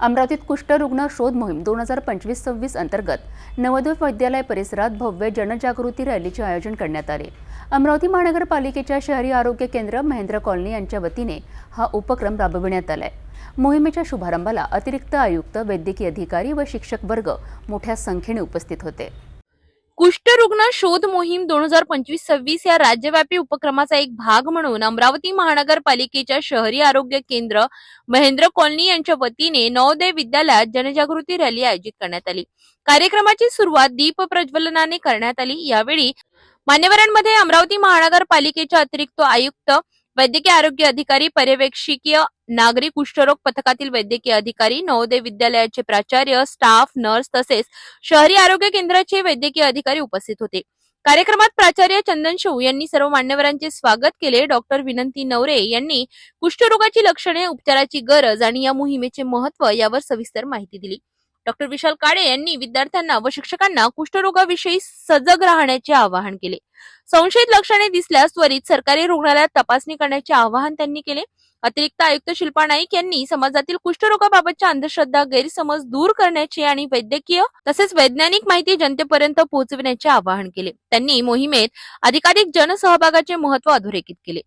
अमरावतीत कुष्ठरुग्ण शोध मोहीम दोन हजार पंचवीस सव्वीस अंतर्गत नवोदय विद्यालय परिसरात भव्य जनजागृती रॅलीचे आयोजन करण्यात आले. अमरावती महानगरपालिकेच्या शहरी आरोग्य केंद्र महेंद्र कॉलनी यांच्या वतीने हा उपक्रम राबविण्यात आलाय. मोहिमेच्या शुभारंभाला अतिरिक्त आयुक्त वैद्यकीय अधिकारी व शिक्षक वर्ग मोठ्या संख्येने उपस्थित होते. कुष्ठरुग्ण शोध मोहीम दोन हजार पंचवीस सव्वीस या राज्यव्यापी उपक्रमाचा एक भाग म्हणून अमरावती महानगरपालिकेच्या शहरी आरोग्य केंद्र महेंद्र कॉलनी यांच्या वतीने नवोदय विद्यालयात जनजागृती रॅली आयोजित करण्यात आली. कार्यक्रमाची सुरुवात दीप प्रज्वलनाने करण्यात आली. यावेळी मान्यवरांमध्ये अमरावती महानगरपालिकेच्या अतिरिक्त आयुक्त वैद्यकीय आरोग्य अधिकारी पर्यवेक्षकीय नागरी कुष्ठरोग पथकातील वैद्यकीय अधिकारी नवोदय विद्यालयाचे प्राचार्य स्टाफ नर्स तसेच शहरी आरोग्य केंद्राचे वैद्यकीय अधिकारी उपस्थित होते. कार्यक्रमात प्राचार्य चंदन शो यांनी सर्व मान्यवरांचे स्वागत केले. डॉक्टर विनंती नवरे यांनी कुष्ठरोगाची लक्षणे उपचाराची गरज आणि या मोहिमेचे महत्त्व यावर सविस्तर माहिती दिली. डॉक्टर विशाल काळे यांनी विद्यार्थ्यांना व शिक्षकांना कुष्ठरोगाविषयी सजग राहण्याचे आवाहन केले. संशयित लक्षणे दिसल्यास त्वरित सरकारी रुग्णालयात तपासणी करण्याचे आवाहन त्यांनी केले. अतिरिक्त आयुक्त शिल्पा नाईक यांनी समाजातील कुष्ठरोगाबाबतच्या अंधश्रद्धा गैरसमज दूर करण्याचे आणि वैद्यकीय तसेच वैज्ञानिक माहिती जनतेपर्यंत पोहोचविण्याचे आवाहन केले. त्यांनी मोहिमेत अधिकाधिक जनसहभागाचे महत्त्व अधोरेखित केले.